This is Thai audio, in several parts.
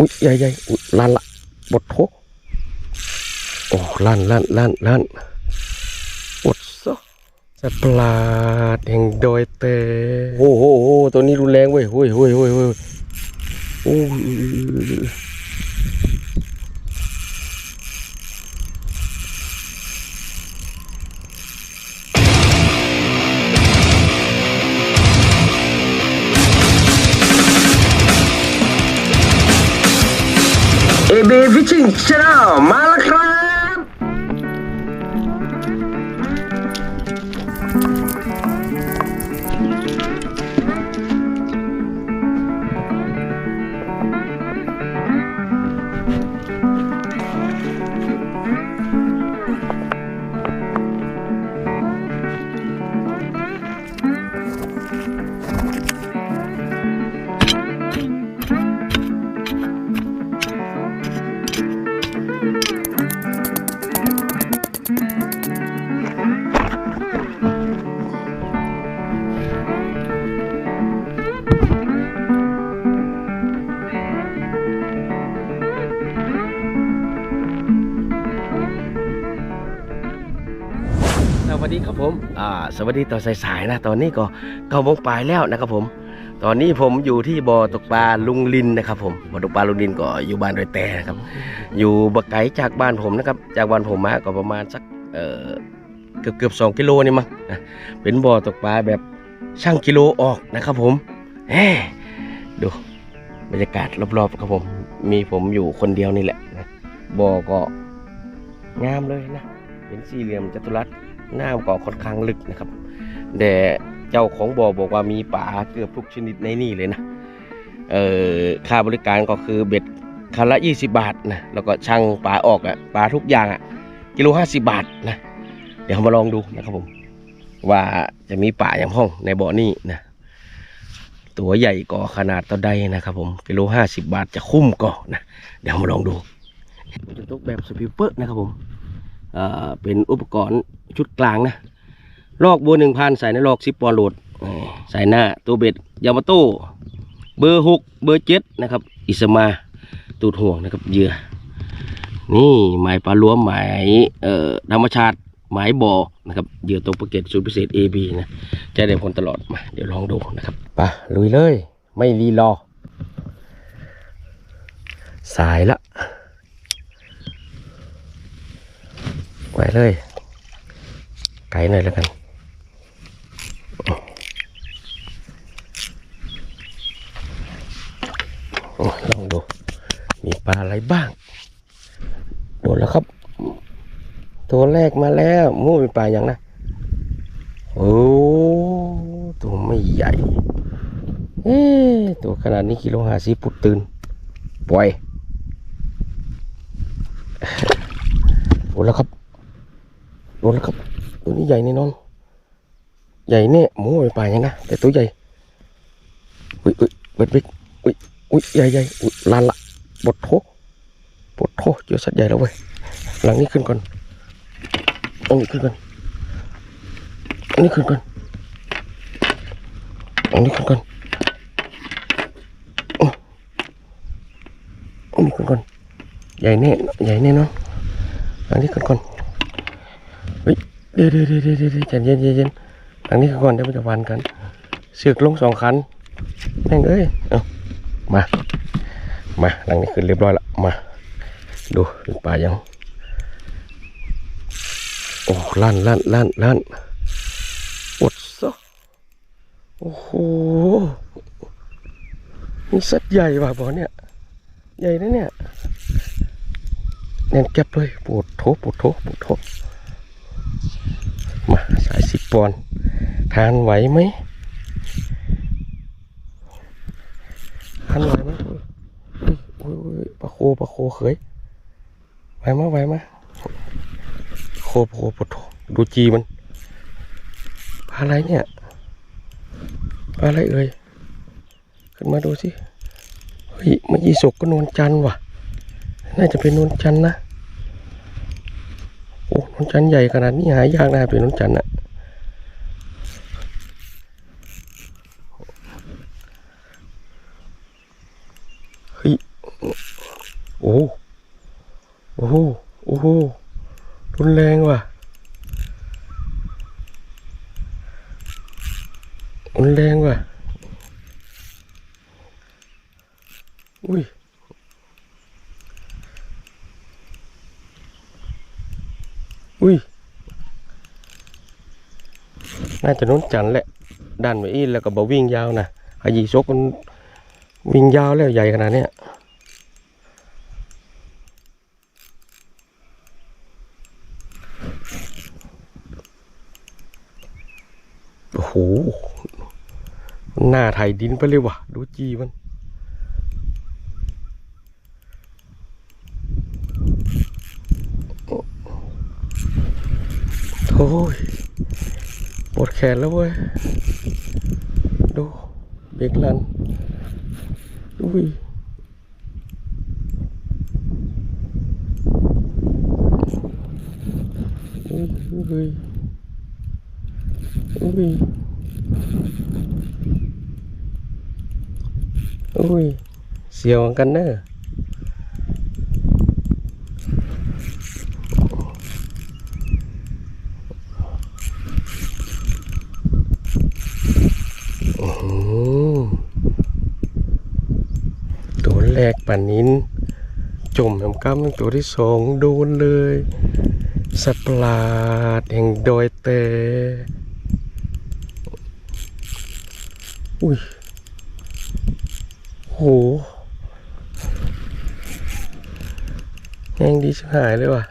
อุ้ยใหญ่ใหญ่อุ้ยลั่นละบดโถโอ้ลั่นลั่นลั่นลั่นบดซะจะปลาดแห่งดอยเตโอ้โหโอ้โหตัวนี้รุนแรงเว้ยเฮ้ยเฮ้ยเฮ้ยเฮ้ยโอ้ย เบ วัสดีครับผมอ่าสวัสดีตอนสายๆนะ ตอนนี้ก็เก้าโมงปลายแล้วนะครับผม ตอนนี้ผมอยู่ที่บ่อตกปลาลุงลินนะครับผม บ่อตกปลาลุงลินก็อยู่บ้านดอยแต่นะครับ อยู่บักไกลจากบ้านผมนะครับ จากบ้านผมมาก็ประมาณสักเอ่อเกือบเกือบสองกิโลนี่มั้งเป็นบ่อตกปลาแบบช่างกิโลออกนะครับผมแหมดูบรรยากาศรอบๆครับผม มีผมอยู่คนเดียวนี่แหละนะบ่อก็งามเลยนะ เป็นสี่เหลี่ยมจัตุรัส น้ำก็ค่อนข้างลึกนะครับ แต่เจ้าของบ่อบอกว่ามีปลาเกือบทุกชนิดในนี่เลยนะเออค่าบริการก็คือเบ็ดคันละ 20 บาทนะแล้วก็ช่างปลาออกอะปลาทุกอย่างอะกิโล50 บาทนะเดี๋ยวมาลองดูนะครับผม ว่าจะมีปลาอย่างห้องในบ่อนี้นะตัวใหญ่ก็ขนาดต่อใดนะครับผมกิโล50 บาทจะคุ้มก่อนะเดี๋ยวมาลองดูจะตกแบบสปิเปอร์นะครับผม เป็นอุปกรณ์ชุดกลางนะลอกบัวหนึ่งพันใส่ในลอกซิปปอนโหลดใส่หน้าตัวเบ็ดยามาโต้เบอร์หกเบอร์เจ็ดนะครับ อิสมาตูดห่วงนะครับเหยื่อนี่หมายปลาล้วมหมายธรรมชาติหมายบ่อนะครับเหยื่อตัวประเกตสูตรพิเศษ AB นะจะได้ผลตลอดมาเดี๋ยวลองดูนะครับไปลุยเลย ไม่รีรอ สายละ ไว้เลย ไกลหน่อยแล้วกันอลองดู มีปลาอะไรบ้าง โดนแล้วครับ ตัวแรกมาแล้วมู้เป็นปลาอย่างนะ โอ้ตัวไม่ใหญ่ เอ๊ะตัวขนาดนี้กิโลหาสิปุดตื่น ปล่อยโดนแล้วครับ โดนแล้วครับ ตัวนี้ใหญ่แน่นอน ใหญ่เนี่ยหมูไปป่ายังนะแต่ตัวใหญ่ อุ้ยอุ้ยเบ็ดเบ็ดอุ้ยอุ้ยใหญ่ใหญ่อุ้ยลานละบดโถบดโถเจอสัตว์ใหญ่แล้วเว้ยหลังนี้ขึ้นก่อนอันนี้ขึ้นก่อนอันนี้ขึ้นก่อนอันนี้ขึ้นก่อนอันนี้ขึ้นก่อนใหญ่แน่ใหญ่แน่นอนอันนี้ขึ้นก่อน เฮ้ยเดี๋ยวเดี๋ยวเดี๋ยวเดี๋ยวเดี๋ยวใจเย็นใจเย็นหลังนี้ก่อนเดี๋ยวมันจะวันกันเสือกลงสองคันแม่งเอ้ยเอามามาหลังนี้ขึ้นเรียบร้อยละมา ดูเป็นป่ายังโอ้ลั่นลั่นลั่นลั่นอดซะโอ้โหนี่สัตว์ใหญ่ว่ะบอเนี่ยใหญ่นะเนี่ยแน่นแก็บเลยปวดโถปวดโถปวดโถ มาสายสิบปอนทานไหวไหมทานไหวไหมโอ้ยโอ้ยโอ้ยปลาโคปลาโคเขยไหวไหมไหวไหมโคปลาโคปวดดูจีมันปลาอะไรเนี่ยปลาอะไรเอ่ยขึ้นมาดูสิเฮ้ยเมื่อยี่สกก็นวลจันว่ะ น่าจะเป็นนวลจันนะ นจันใหญ่ขนาดนี้หายากนะเป็นนนจันอะเฮ้ยโอ้โอ้โหโอ้โหรุนแรงว่ะรุนแรงว่ะอุ้ย อุ้ย น่าจะโน้นจันแหละ ดันไปอีแล้วก็บวิ่งยาวนะไอายีซกมันวิ่งยาวแล้วใหญ่ขนาดเนี้ยโอ้โหหน้าไถดินไปเลยวะดูจีมัน โอ้ยปวดแขนแล้วเว้ย ดูเบรกลันอุ้ยอุ้ยอุ้ยอุ้ยอุ้ยเสียวกันเนอะโอ้โห ตัวแรกป่านนินจมแหมกำตั้งตัวที่สองโดนเลย สัตว์ประหลาดแห่งดอยเตอุ้ยโหแห้งดีชิบหายเลยว่ะ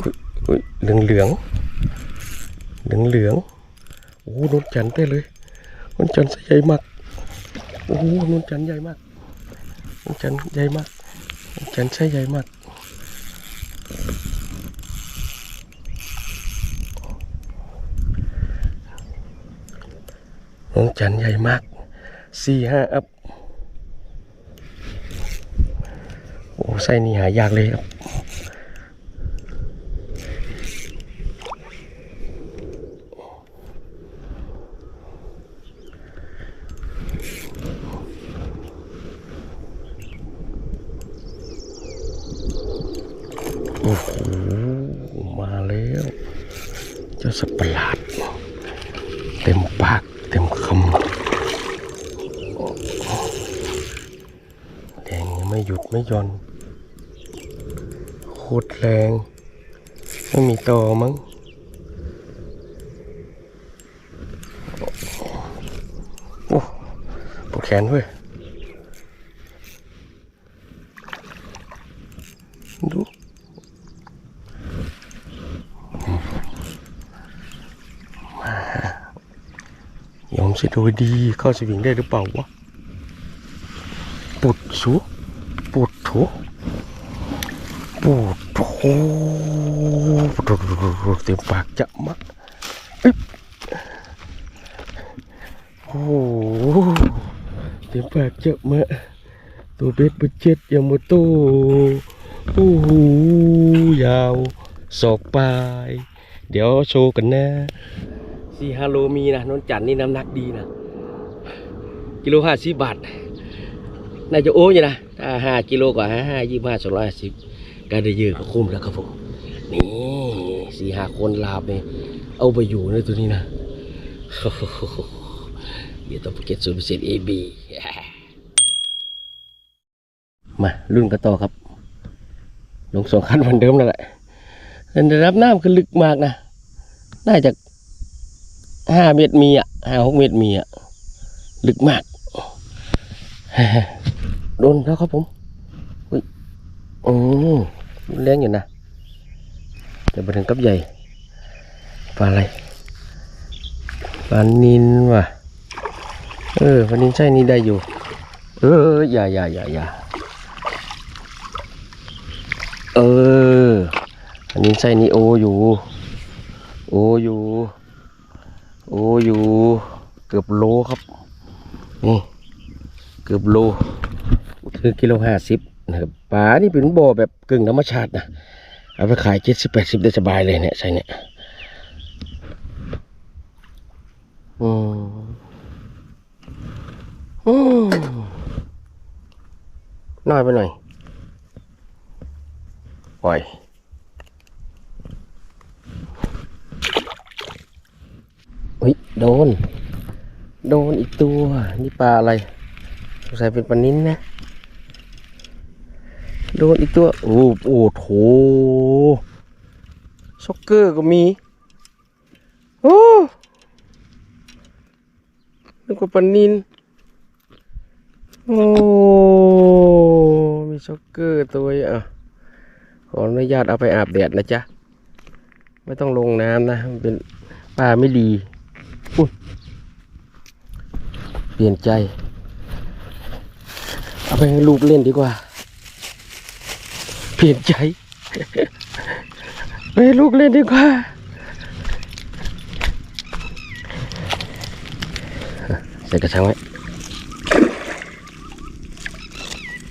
อุ้ยอุ้ยเหลืองเหลืองเหลืองเหลือง โอ้โหนนจันทร์ไปเลยนนจันใหญ่มาก โอ้โหนนจันใหญ่มากมันจันใหญ่มากมันจันใช่ใหญ่มากน้องจันใหญ่มากสี่ห้าอัพโอ้ไส้นี่หายากเลยครับ โอ้โห มาแล้ว เจ้าสัตว์ประหลาด เต็มปาก เต็มคำแรงยัง ไม่หยุดไม่หย่อนโคตรแรง ไม่มีต่อมั้งโอ้ปวดแขนเว้ยดูยอมสิโดยดีเข้าสวิงได้หรือเปล่าวะปุดสู ปุดโถปุดโถปุดโถเต็มปากจะมักอึ๊บโอ้โหเต็มปากจะมะตัวเบ็ดเบ็ดเจ็ดยังมาโตโอ้โหยาวศอกปลาย เดี๋ยวโชว์กันนะสี่ฮาโลมีนะนนจันนี่น้ำหนักดีนะ กิโลห้าสิบบาท น่าจะโอ้ยนะถ้าห้ากิโลกว่าห้าห้ายี่ห้าสองร้อยสิบก็ได้เยอะก็คุ้มแล้วครับผมนี่สี่ห้าคนลาบเนี่ยเอาไปอยู่ในตัวนี้นะเดี๋ยวต้องไปเก็ตศูนย์เปอร์เซ็นต์เอบีมารุ่นกันต่อครับ ลงสองคันเหมือนเดิมนั่นแหละแต่รับน้ำคือลึกมากนะ น่าจะห้าเมตรมีอะห้าหกเมตรมีอะ ลึกมาก โดนแล้วครับผมอุ้ยอืมรุนแรงอยู่นะแต่ไปถึงกับใหญ่ปลาอะไรปลานินว่ะเออปลานินใช่นี่ได้อยู่ เอออย่าอย่าอย่าอย่าเอออันนี้ใช่นี่โออยู่ โออยู่ โออยู่ เกือบโลครับ นี่ เกือบโล คือกิโลห้าสิบนะครับปลานี่เป็นบ่อแบบกึ่งธรรมชาตินะเอาไปขายเจ็ดสิบแปดสิบได้สบายเลยเนี่ยใช่เนี่ยอืมอืมน้อยไปหน่อยปล่อยอุ้ยโดน โดนอีกตัว นี่ปลาอะไรสงสัยเป็นปลานิ้นนะ โดนอีกตัว โอ้โอ้โถช็อกเกอร์ก็มี โอ้นึกว่าปนิน โอ้ มีช็อกเกอร์ตัวอะ ขออนุญาตเอาไปอาบแดดนะจ๊ะ ไม่ต้องลงน้ำนะมันเป็นปลาไม่ดีอุ๊ยเปลี่ยนใจ เอาไปให้ลูกเล่นดีกว่า ลี่ยนใจ ไปลูกเล่นดีกว่า ใส่กระชังไว้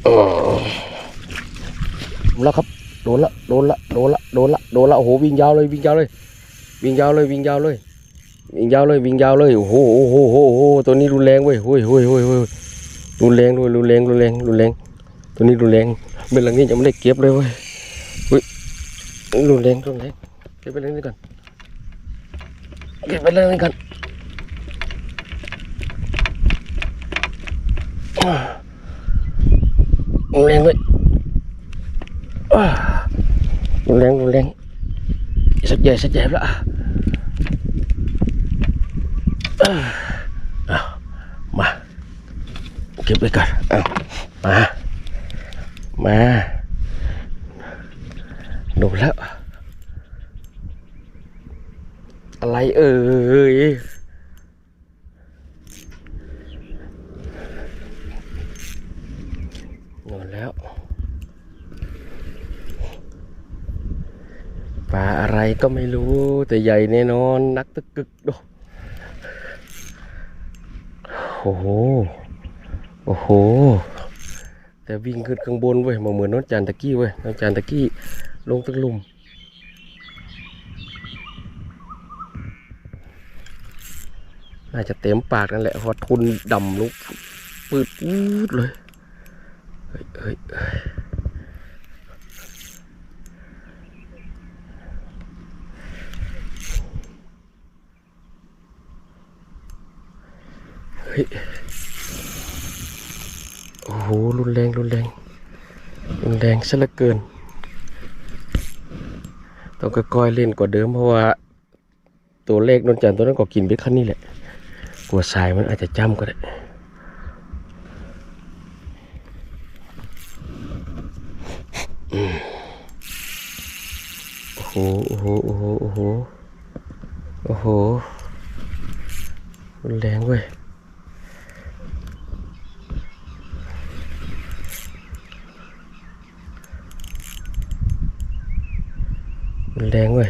โอ้แล้วครับ โดนละ โดนละ โดนละ โดนละ โดนละ โอ้โห วิ่งยาวเลย วิ่งยาวเลย วิ่งยาวเลย วิ่งยาวเลย วิ่งยาวเลย วิ่งยาวเลย โอ้โห โอ้โห โอ้โหโอ้โหตัวนี้รุนแรงเว้ยโอ้ยโอ้ยโอ้ยโอ้ยรุนแรงด้วยรุนแรงรุนแรงรุนแรง ตัวนี้รุนแรง เป็นหลังนี้ยังไม่ได้เก็บเลยเว้ยอุ้ยรุนแรงรุนแรงเก็บไปเรื่องนี้ก่อนเก็บไปเรื่องนี้ก่อนรุนแรงเว้ยอ่ารุนแรงรุนแรงสักใหญ่สักใหญ่แล้วอะมาเก็บไว้ก่อนเอามา มาโดนแล้ว อะไรเอ่ยโดนแล้ว ปลาอะไรก็ไม่รู้ แต่ใหญ่แน่นอน นักตะกึกโดโอ้โห โอ้โห แต่วิ่งขึ้นข้างบนเว้ยมาเหมือนน้องจานตะกี้เว้ยน้องจานตะกี้ลงตะลุมน่าจะเต็มปากนั่นแหละเพราะทุนดำลุกปืดปืดเลยเฮ้ยเฮ้ยเฮ้ย โอ้โห รุนแรง รุนแรง รุนแรงซะเหลือเกิน ต้องค่อยๆเล่นกว่าเดิมเพราะว่า ตัวเลขนนจันทร์ตัวนั้นก็กินไปขั้นนี้แหละ กลัวทรายมันอาจจะจ้ำก็ได้อืมโอ้โห โอ้โห โอ้โห โอ้โห โอ้โห รุนแรงเว้ย มันแรงเว้ย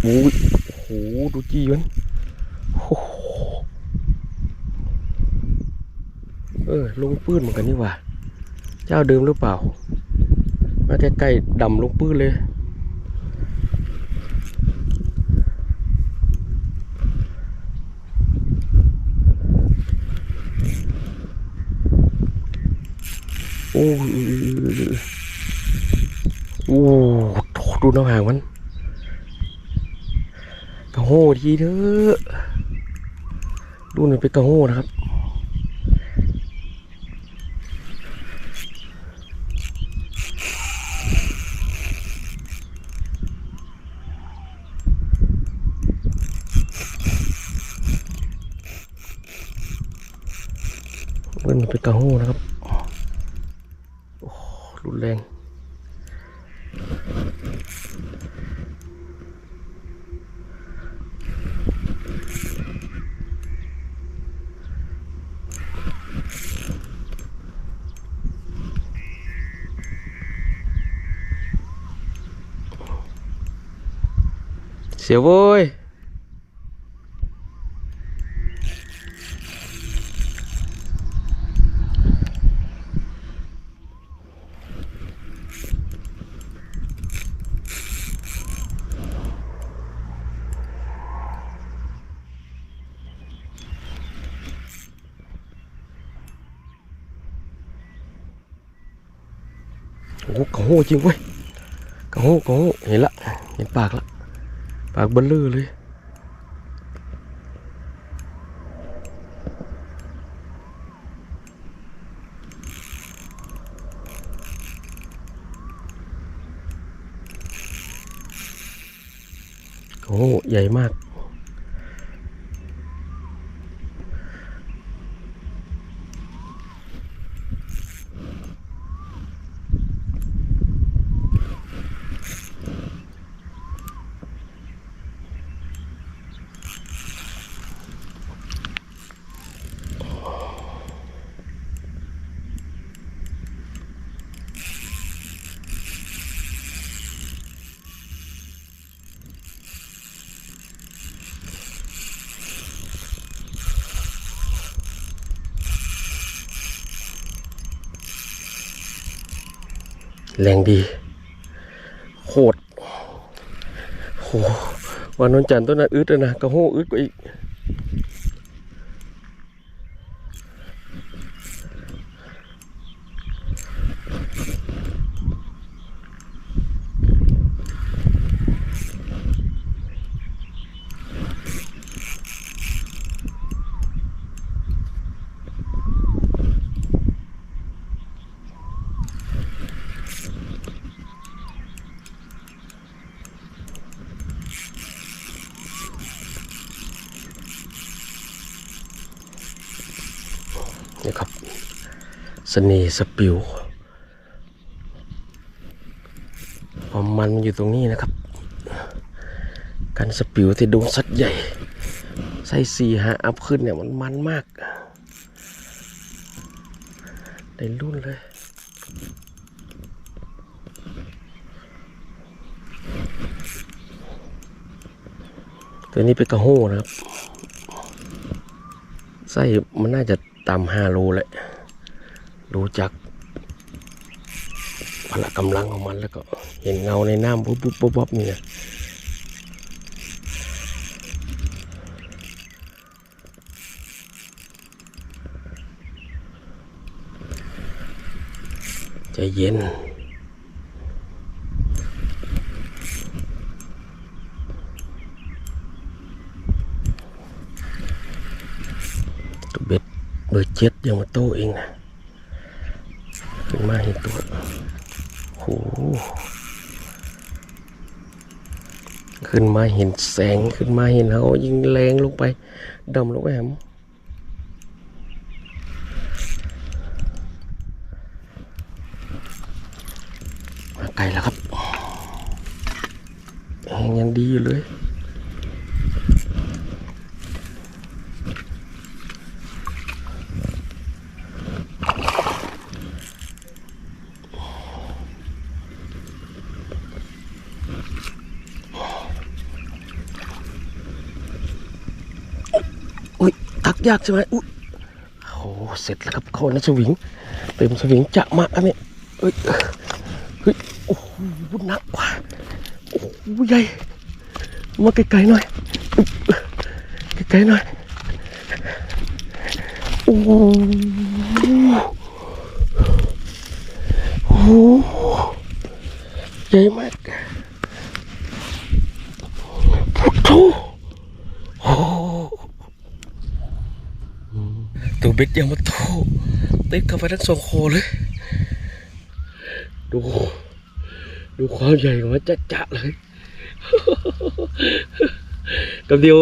โอ้ยโอ้โห ดูจีมันโอ้โห เออลงปื้นเหมือนกันนี่หว่า เจ้าเดิมหรือเปล่า มาใกล้ๆดำลงปื้นเลย โอ้ยโอ้ดูน้ำหางมันกระโหทีเถอะดูหน่อยเป็นกระโหนะครับ มันเป็นกระโหนะครับโอ้รุนแรงเสียวโว้ย โหกระโหจริงเว้ยกระโหกระโหเห็นละ เห็นปากละปากเบลเลอร์เลยโอ้ใหญ่มาก แรงดีโคตรโหวันนนจันทร์ต้นนั้นอึดนะกระโหอึดกว่าอีก นี่ครับสเสน่ห์สปิวความมันมันอยู่ตรงนี้นะครับ การสปิวที่ดวงสัตว์ใหญ่ ไส้สี่หาอัพขึ้นเนี่ยมันมันมาก ได้รุ่นเลยตัวนี้เป็นกระโห้นะครับ ไส้มันน่าจะ ต่ำห้าโลแหละ รู้จักพละกำลังของมันแล้วก็เห็นเงาในน้ำปุ๊บปุ๊บปุ๊บปุ๊บนี่นะใจเย็น ตัวเบ็ดเบอร์เจ็ดยังมาโตเองนะขึ้นมาเห็นตัวโหขึ้นมาเห็นแสงขึ้นมาเห็นเขายิงแรงลงไปดำลงไปแหมมาไกลแล้วครับยังดีอยู่เลยอุ้ย ยากใช่ไหมอุ้ยโอ้เสร็จแล้วครับเขานะสวิงเต็มสวิงจะมาอันนี้เฮ้ยเฮ้ยโอ้โหหนักกว่าโอ้โหใหญ่มาไกลๆหน่อยไกลๆหน่อยโอ้โหโอ้ใหญ่มากพุทโธโห ตัว เบ็ดยังมาโตติดเข้าไปทั้งสองคอเลย ดู ดูความใหญ่ของมันจะจะๆเลยกับเดียว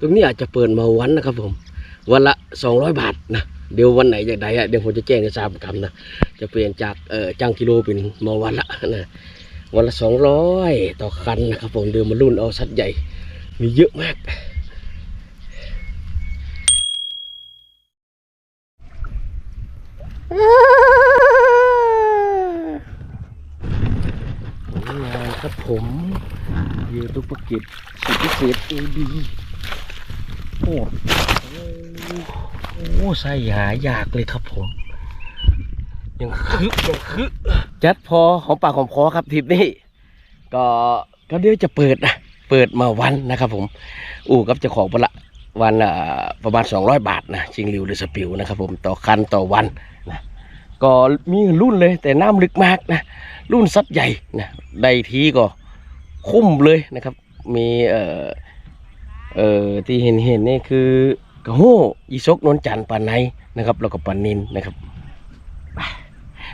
ตรงนี้อาจจะเปิดมาวันนะครับผม วันละสองร้อยบาทนะเดี๋ยววันไหนจากใดอะเดี๋ยวผมจะแจ้งในทราบกรรมนะจะเปลี่ยนจากเอ่อจ้างกิโลเป็นมาวันละนะวันละสองร้อยต่อคันนะครับผมเดี๋ยวมารุ่นเอาสัตว์ใหญ่มีเยอะมาก ผลงานครับ ผมเยือตุกปะกิจสุดพิเศษเอดีโอ้โอ้ใส่หายากเลยครับผม ยังคึกยังคึกจัดพอหอมปากหอมคอครับทริปนี้ ก็ก็เดี๋ยวจะเปิดนะเปิดมาวันนะครับผม อู่กับเจ้าของปละวันอะประมาณ 200 บาทนะชิงริวหรือสปิวนะครับผมต่อคันต่อวันนะ ก็มีรุ่นเลย แต่น้ำลึกมากนะรุ่นซัดใหญ่นะใดทีก็คุ้มเลยนะครับ มีเอ่อเอ่อที่เห็นเห็นนี่คือกระโห้อีซกนวลจันทร์ปานในนะครับ แล้วก็ปานนินนะครับ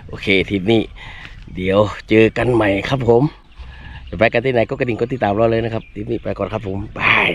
โอเคทีนี้เดี๋ยวเจอกันใหม่ครับผมไปกันที่ไหนก็กระดิ่งกดติดตามเราเลยนะครับทีนี้ไปก่อนครับผมบาย